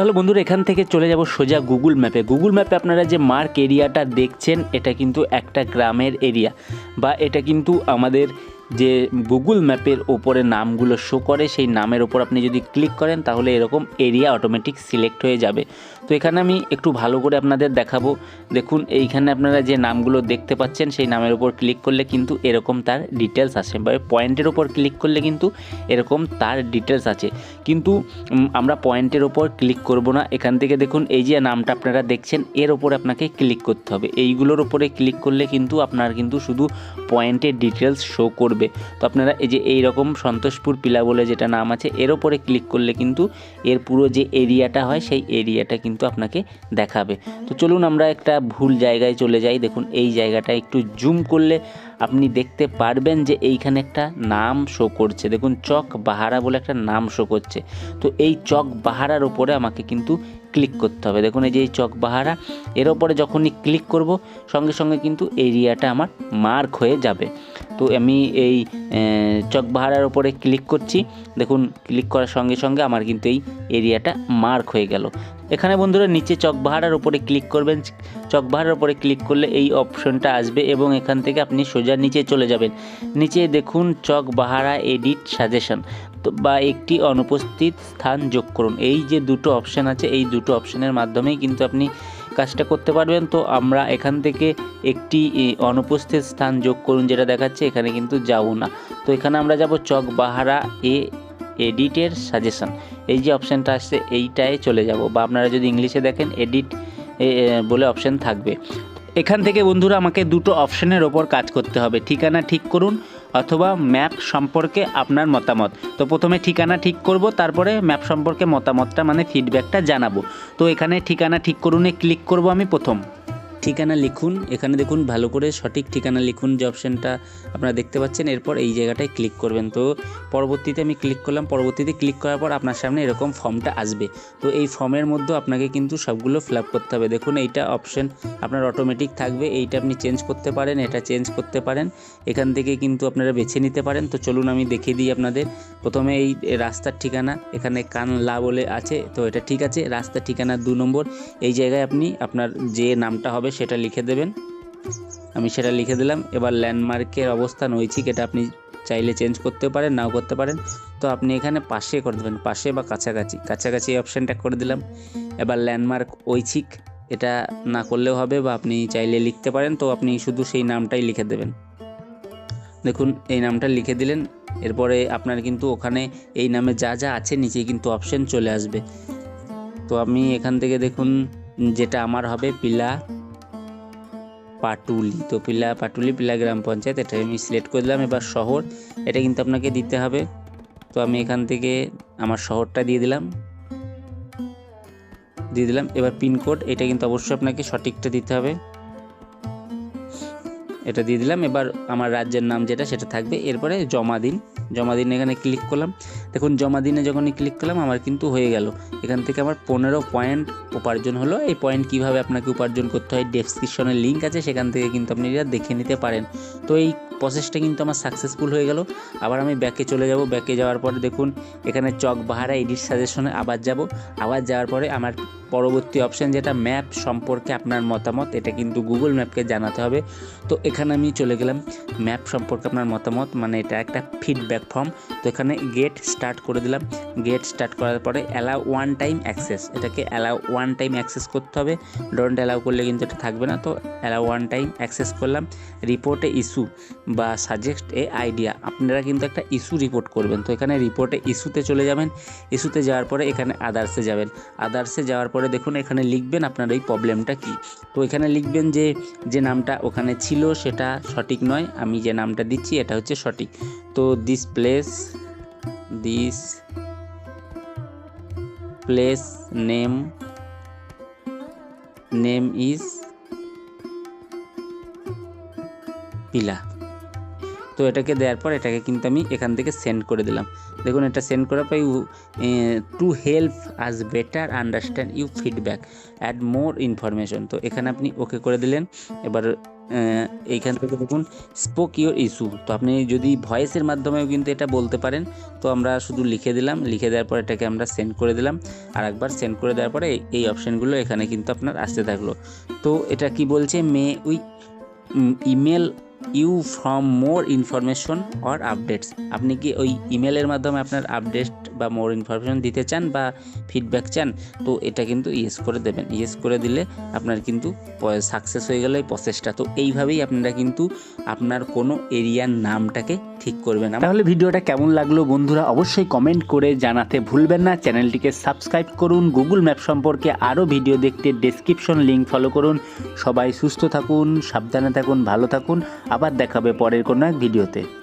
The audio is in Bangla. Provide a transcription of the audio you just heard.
তাহলে বন্ধুরা এখান থেকে চলে যাব সোজা গুগল ম্যাপে গুগল ম্যাপে আপনারা যে মার্ক এরিয়াটা দেখছেন, এটা কিন্তু একটা গ্রামের এরিয়া বা এটা কিন্তু আমাদের যে গুগল ম্যাপের ওপরে নামগুলো শো করে, সেই নামের ওপর আপনি যদি ক্লিক করেন, তাহলে এরকম এরিয়া অটোমেটিক সিলেক্ট হয়ে যাবে। তো এখানে আমি একটু ভালো করে আপনাদের দেখাবো। দেখুন, এইখানে আপনারা যে নামগুলো দেখতে পাচ্ছেন, সেই নামের ওপর ক্লিক করলে কিন্তু এরকম তার ডিটেলস আসে বা পয়েন্টের ওপর ক্লিক করলে কিন্তু এরকম তার ডিটেলস আছে। কিন্তু আমরা পয়েন্টের ওপর ক্লিক করব না। এখান থেকে দেখুন, এই যে নামটা আপনারা দেখছেন, এর ওপর আপনাকে ক্লিক করতে হবে। এইগুলোর ওপরে ক্লিক করলে কিন্তু আপনার কিন্তু শুধু পয়েন্টের ডিটেলস শো করবে। তো আপনারা এই যে এই রকম সন্তোষপুর পিলা বলে যেটা নাম আছে, এর ওপরে ক্লিক করলে কিন্তু এর পুরো যে এরিয়াটা হয়, সেই এরিয়াটা কিন্তু আপনাকে দেখাবে। তো চলুন আমরা একটা ভুল জায়গায় চলে যাই। দেখুন, এই জায়গাটা একটু জুম করলে আপনি দেখতে পারবেন যে এইখানে একটা নাম শো করছে। দেখুন, চক বাহারা বলে একটা নাম শো করছে। তো এই চক বাহারার ওপরে আমাকে কিন্তু ক্লিক করতে হবে। দেখুন, এই যে এই চক বাহারা, এর ওপরে যখনই ক্লিক করব, সঙ্গে সঙ্গে কিন্তু এরিয়াটা আমার মার্ক হয়ে যাবে। তো আমি এই আহ, চক বাহারার ওপরে ক্লিক করছি। দেখুন ক্লিক করার সঙ্গে সঙ্গে আমার কিন্তু এই এরিয়াটা মার্ক হয়ে গেল। এখানে বন্ধুরা নিচে চক বাহারার ওপরে ক্লিক করবেন। চক বাহারার ওপরে ক্লিক করলে এই অপশনটা আসবে এবং এখান থেকে আপনি সোজা নিচে চলে যাবেন। নিচে দেখুন চক বাহারা এডিট সাজেশন তো বা একটি অনুপস্থিত স্থান যোগ করুন। এই যে দুটো অপশান আছে এই দুটো অপশানের মাধ্যমেই কিন্তু আপনি কাজটা করতে পারবেন। তো আমরা এখান থেকে একটি অনুপস্থিত স্থান যোগ করুন, যেটা দেখাচ্ছে এখানে কিন্তু যাব না তো এখানে আমরা যাব চক বাহারা এ এডিটের সাজেশন। এই যে অপশানটা আসছে, এইটায় চলে যাব। বা আপনারা যদি ইংলিশে দেখেন, এডিট বলে অপশান থাকবে। এখান থেকে বন্ধুরা, আমাকে দুটো অপশানের ওপর কাজ করতে হবে। ঠিকানা ঠিক করুন অথবা ম্যাপ সম্পর্কে আপনার মতামত। তো প্রথমে ঠিকানা ঠিক করব, তারপরে ম্যাপ সম্পর্কে মতামতটা মানে ফিডব্যাকটা জানাব। তো এখানে ঠিকানা ঠিক করুনে ক্লিক করব আমি প্রথম। ঠিকানা লিখুন। এখানে দেখুন, ভালো করে সঠিক ঠিকানা লিখুন যে অপশানটা আপনারা দেখতে পাচ্ছেন। এরপর এই জায়গাটায় ক্লিক করবেন। তো পরবর্তীতে আমি ক্লিক করলাম। পরবর্তীতে ক্লিক করার পর আপনার সামনে এরকম ফর্মটা আসবে। তো এই ফর্মের মধ্যে আপনাকে কিন্তু সবগুলো ফিল করতে হবে। দেখুন, এইটা অপশান আপনার অটোমেটিক থাকবে। এইটা আপনি চেঞ্জ করতে পারেন, এটা চেঞ্জ করতে পারেন। এখান থেকে কিন্তু আপনারা বেছে নিতে পারেন। তো চলুন, আমি দেখিয়ে দিই আপনাদের। প্রথমে এই রাস্তার ঠিকানা, এখানে কানলা বলে আছে। তো এটা ঠিক আছে। রাস্তার ঠিকানা দু নম্বর। এই জায়গায় আপনি আপনার যে নামটা হবে সেটা লিখে দেবেন। আমি সেটা লিখে দিলাম। এবার ল্যান্ডমার্কের অবস্থান ঐচ্ছিক এটা আপনি চাইলে চেঞ্জ করতে পারেন, নাও করতে পারেন। তো আপনি এখানে পাশে করে দেবেন, পাশে বা কাছাকাছি। কাছাকাছি এই অপশানটা করে দিলাম। এবার ল্যান্ডমার্ক ঐচ্ছিক, এটা না করলেও হবে বা আপনি চাইলে লিখতে পারেন। তো আপনি শুধু সেই নামটাই লিখে দেবেন। দেখুন, এই নামটা লিখে দিলেন। এরপরে আপনার কিন্তু ওখানে এই নামে যা যা আছে নিচে কিন্তু অপশন চলে আসবে। তো আমি এখান থেকে দেখুন, যেটা আমার হবে, পিলা পাটুলি। তো পিলা, পাটুলি পিলা গ্রাম পঞ্চায়েত, এটা আমি সিলেক্ট করে দিলাম। এবার শহর, এটা কিন্তু আপনাকে দিতে হবে। তো আমি এখান থেকে আমার শহরটা দিয়ে দিলাম। দিয়ে দিলাম। এবার পিনকোড, এটা কিন্তু অবশ্যই আপনাকে সঠিকটা দিতে হবে। এটা দিয়ে দিলাম। এবার আমার রাজ্যের নাম যেটা, সেটা থাকবে। এরপরে জমা দিন। জমা দিন এখানে ক্লিক করলাম। দেখুন, জমা দিনে যখনই ক্লিক করলাম, আমার কিন্তু হয়ে গেল। এখান থেকে আমার পনেরো পয়েন্ট উপার্জন হলো। এই পয়েন্ট কীভাবে আপনাকে উপার্জন করতে হয় ডেসক্রিপশনের লিঙ্ক আছে। সেখান থেকে কিন্তু আপনি এটা দেখে নিতে পারেন। তো এই প্রসেসটা কিন্তু আমার সাকসেসফুল হয়ে গেল। আবার আমি ব্যাকে চলে যাব। ব্যাকে যাওয়ার পরে দেখুন, এখানে চক বাহারা এডিট সাজেশনে আবার যাব। আবার যাওয়ার পরে আমার পরবর্তী অপশান যেটা ম্যাপ সম্পর্কে আপনার মতামত, এটা কিন্তু গুগল ম্যাপকে জানাতে হবে। তো এখানে আমি চলে গেলাম। ম্যাপ সম্পর্কে আপনার মতামত মানে এটা একটা ফিডব্যাক ফর্ম তো এখানে গেট স্টার্ট করে দিলাম। গেট স্টার্ট করার পরে অ্যালাউ ওয়ান টাইম অ্যাক্সেস এটাকে অ্যালাউ ওয়ান টাইম অ্যাক্সেস করতে হবে। ডোন্ট অ্যালাউ করলে কিন্তু এটা থাকবে না। তো অ্যালাউ ওয়ান টাইম অ্যাক্সেস করলাম। রিপোর্টে ইস্যু বা সাজেস্ট এ আইডিয়া আপনারা কিন্তু একটা ইস্যু রিপোর্ট করবেন। তো এখানে রিপোর্টে ইস্যুতে চলে যাবেন। ইস্যুতে যাওয়ার পরে এখানে আদার্সে যাবেন। আদার্সে যাওয়ার পরে দেখুন, এখানে লিখবেন আপনার এই প্রবলেমটা কি। তো এখানে লিখবেন যে যে নামটা ওখানে ছিল সেটা সঠিক নয়। আমি যে নামটা দিচ্ছি, এটা হচ্ছে সঠিক। তো this place this place name name is Pila তো এটাকে দেওয়ার পর এটাকে কিন্তু আমি এখান থেকে সেন্ড করে দিলাম। দেখুন, এটা সেন্ড করার পর you to help us better understand you feedback add more information তো এখানে আপনি ওকে করে দিলেন। এবার এইখান থেকে দেখুন স্পোক ইউর ইস্যু তো আপনি যদি ভয়েসের মাধ্যমেও কিন্তু এটা বলতে পারেন, তো আমরা শুধু লিখে দিলাম। লিখে দেওয়ার পর এটাকে আমরা সেন্ড করে দিলাম। আর একবার সেন্ড করে দেওয়ার পরে এই অপশানগুলো এখানে কিন্তু আপনার আসতে থাকল। তো এটা কি বলছে? May we email you from more information or updates? আপনি কি ওই ইমেলের মাধ্যমে আপনার আপডেট বা মোর ইনফরমেশন দিতে চান বা ফিডব্যাক চান? তো এটা কিন্তু ইয়েস করে দেবেন। ইয়েস করে দিলে আপনার কিন্তু সাকসেস হয়ে গেল এই প্রসেসটা তো এইভাবেই আপনারা কিন্তু আপনার কোনো এরিয়ার নামটাকে ঠিক করবেন। তাহলে ভিডিওটা কেমন লাগল বন্ধুরা অবশ্যই কমেন্ট করে জানাতে ভুলবেন না। চ্যানেলটিকে সাবস্ক্রাইব করুন। গুগল ম্যাপ সম্পর্কে আরও ভিডিও দেখতে ডেসক্রিপশন লিঙ্ক ফলো করুন। সবাই সুস্থ থাকুন, সাবধানে থাকুন, ভালো থাকুন। আবার দেখাবে পরের কোনো এক ভিডিওতে।